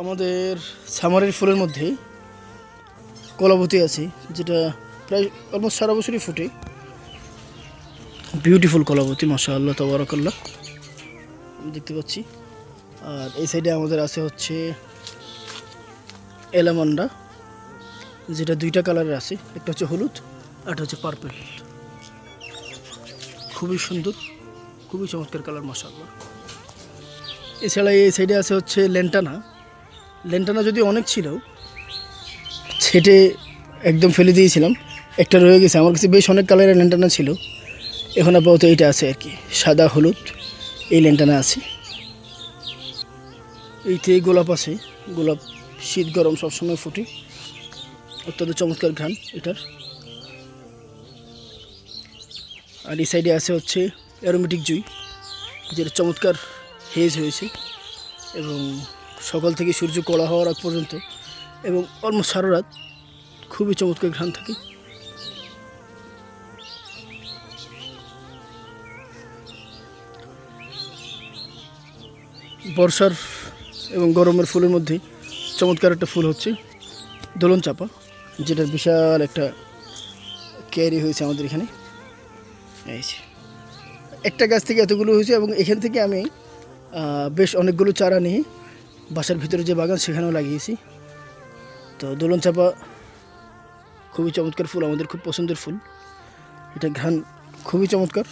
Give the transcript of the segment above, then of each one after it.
আমাদের সামারের ফুলের মধ্যে কলাবতী আছে, যেটা প্রায় অলমোস্ট সারা বছরই ফুটে। বিউটিফুল কলাবতী মাসা আল্লাহ তবরকাল্লাহ দেখতে পাচ্ছি। আর এই সাইডে আমাদের আছে হচ্ছে এলামান্ডা, যেটা দুইটা কালারের আছে, একটা হচ্ছে হলুদ একটা হচ্ছে পার্পেল খুবই সুন্দর, খুবই চমৎকার কালার মাসাল্লাহ এছাড়া এই সাইডে আছে হচ্ছে লেন্টানা লেন্টানা যদি অনেক ছিল, ছেটে একদম ফেলে দিয়েছিলাম। একটা রয়ে গেছে, আমার কাছে বেশ অনেক কালারের লেন্টানা ছিল। এখন আপাতত এইটা আছে আর কি, সাদা, হলুদ, এই লেন্টানা আছে। এইতে এই গোলাপ আছে, গোলাপ শীত গরম সবসময় ফুটে। অত্যন্ত চমৎকার ঘ্রাণ এটার। আর এই সাইডে আছে হচ্ছে অ্যারোমেটিক জুই, যেটা চমৎকার হেজ হয়েছে। এবং সকাল থেকে সূর্য কড়া হওয়ার আগ পর্যন্ত এবং অলমোস্ট সারা রাত খুবই চমৎকার ঘ্রাণ থাকে। বর্ষার এবং গরমের ফুলের মধ্যে চমৎকার একটা ফুল হচ্ছে দোলন চাপা, যেটার বিশাল একটা ক্যারি হয়েছে আমাদের এখানে। একটা গাছ থেকে এতগুলো হয়েছে এবং এখান থেকে আমি বেশ অনেকগুলো চারা নিয়ে বাসার ভিতরে যে বাগান, সেখানেও লাগিয়েছি। তো দোলন চাপা খুবই চমৎকার ফুল, আমাদের খুব পছন্দের ফুল। এটা ঘ্রাণ খুবই চমৎকার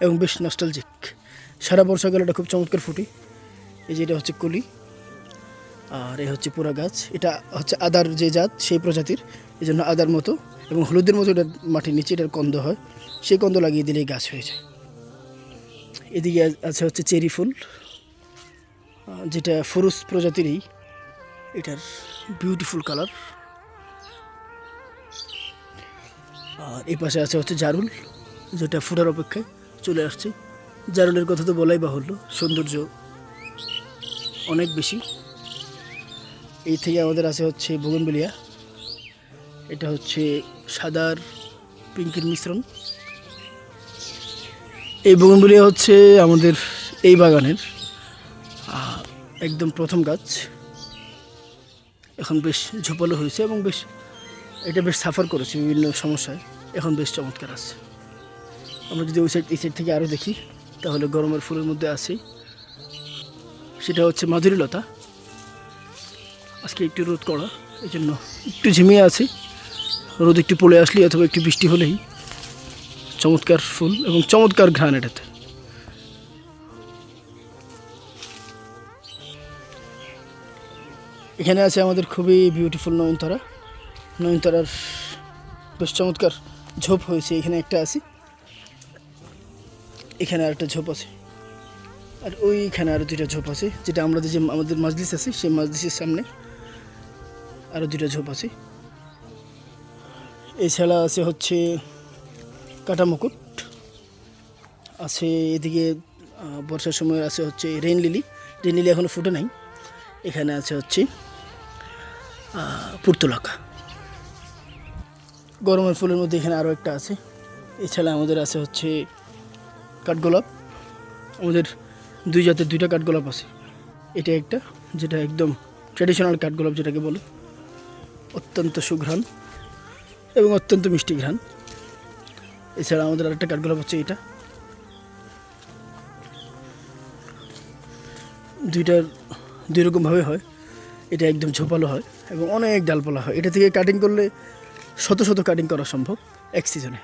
এবং বেশ নস্টালজিক সারা বর্ষাকাল এটা খুব চমৎকার ফুটি। এই যে এটা হচ্ছে কলি আর এই হচ্ছে পুরা গাছ। এটা হচ্ছে আদার যে জাত, সেই প্রজাতির। এই জন্য আদার মতো এবং হলুদের মতো এটার মাটির নিচে এটার কন্দ হয়। সেই কন্দ লাগিয়ে দিলেই গাছ হয়ে যায়। এদিকে আছে হচ্ছে চেরি ফুল। যেটা ফুরুস প্রজাতিরই এটার বিউটিফুল কালার আর এই পাশে আছে হচ্ছে জারুল, যেটা ফুটার অপেক্ষায় চলে আসছে। জারুলের কথা তো বলাই বাহুল্য, সৌন্দর্য অনেক বেশি। এই থেকে আমাদের আছে হচ্ছে বগনবেলিয়া। এটা হচ্ছে সাদার পিঙ্কের মিশ্রণ। এই বগনবেলিয়া হচ্ছে আমাদের এই বাগানের একদম প্রথম গাছ। এখন বেশ ঝোপালো হয়েছে এবং বেশ, এটা বেশ সাফার করেছে বিভিন্ন সমস্যায়। এখন বেশ চমৎকার আছে। আমরা যদি ওই সাইড এই সাইড থেকে আরও দেখি, তাহলে গরমের ফুলের মধ্যে আছে। সেটা হচ্ছে মাধুরীলতা। আজকে একটু রোদ করা এই জন্য একটু ঝিমিয়ে আছে। রোদ একটু পড়ে আসলে অথবা একটু বৃষ্টি হলেই। চমৎকার ফুল এবং চমৎকার ঘ্রাণ এটাতে। এখানে আছে আমাদের খুবই বিউটিফুল নয়নতারা। নয়নতারার বেশ চমৎকার ঝোপ হয়েছে, এখানে একটা আছে। এখানে আর একটা ঝোপ আছে। আর ওইখানে আরও দুইটা ঝোপ আছে, যেটা আমরা যে আমাদের মাজলিস আছে, সেই মাজলিসের সামনে আরও দুইটা ঝোপ আছে। এছাড়া আছে হচ্ছে কাটা মুকুট আছে এদিকে বর্ষার সময় আছে হচ্ছে রেন লিলি রেন লিলি এখনও ফুটে নাই। এখানে আছে হচ্ছে পুর্তলাকা। গরমের ফুলের মধ্যে এখানে আরও একটা আছে। এছাড়া আমাদের আছে হচ্ছে কাঠগোলাপ। আমাদের দুই জাতের দুইটা কাঠগোলাপ আছে। এটা একটা, যেটা একদম ট্র্যাডিশনাল কাঠগোলাপ যেটাকে বলে। অত্যন্ত সুঘ্রাণ এবং অত্যন্ত মিষ্টি ঘ্রাণ। এছাড়া আমাদের আরেকটা কাঠগোলাপ হচ্ছে এটা। দুইটার দুই রকমভাবে হয়। এটা একদম ঝোপালো হয় এবং অনেক ডালপালা হয়। এটা থেকে কাটিং করলে শত শত কাটিং করা সম্ভব এক সিজনে